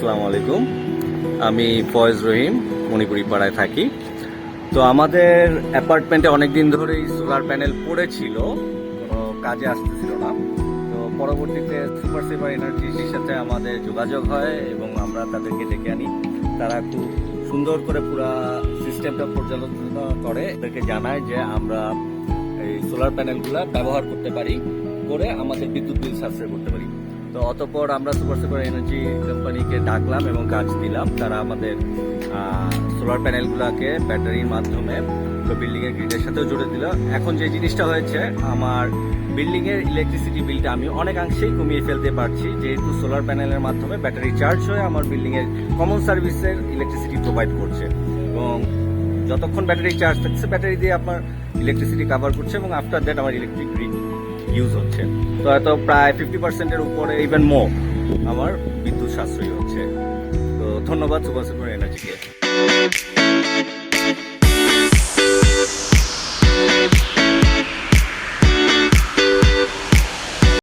আসসালামু আলাইকুম। আমি ফয়েজ রহিম মণিপুরি পাড়ায় থাকি। তো আমাদের অ্যাপার্টমেন্টে অনেক দিন ধরেই সোলার প্যানেল পড়েছিল, কোনো কাজে আসতেছিল না। তো পরবর্তীতে সুপার সেভার এনার্জির সাথে আমাদের যোগাযোগ হয় এবং আমরা তাদেরকে ডেকে আনি। তারা খুব সুন্দর করে পুরা সিস্টেমটা পর্যালোচনা করে। তাদেরকে জানায় যে আমরা এই সোলার প্যানেলগুলো ব্যবহার করতে পারি, করে আমাদের বিদ্যুৎ বিল সাশ্রয় করতে পারি। তো অতপর আমরা সুপার সুপার এনার্জি কোম্পানিকে ডাকলাম এবং কাজ দিলাম। তারা আমাদের সোলার প্যানেলগুলোকে ব্যাটারির মাধ্যমে বিল্ডিং এর গ্রিডের সাথেও জুড়ে দিল। এখন যে জিনিসটা হয়েছে, আমার বিল্ডিং এর ইলেকট্রিসিটি বিলটা আমি অনেকাংশেই কমিয়ে ফেলতে পারছি। যেহেতু সোলার প্যানেলের মাধ্যমে ব্যাটারি চার্জ হয়ে আমার বিল্ডিং এর কমন সার্ভিসের ইলেকট্রিসিটি প্রোভাইড করছে। এবং যতক্ষণ ব্যাটারি চার্জ থাকছে, ব্যাটারি দিয়ে আপনার ইলেকট্রিসিটি কভার করছে এবং আফটার দ্যাট আমার ইলেকট্রিক গ্রিড ইউজ হচ্ছে। তো হয়তো প্রায় ফিফটি পার্সেন্টের উপরে ইভেন মো আমার বিদ্যুৎ সাশ্রয়ী হচ্ছে। তো ধন্যবাদ সুপার এনার্জিকে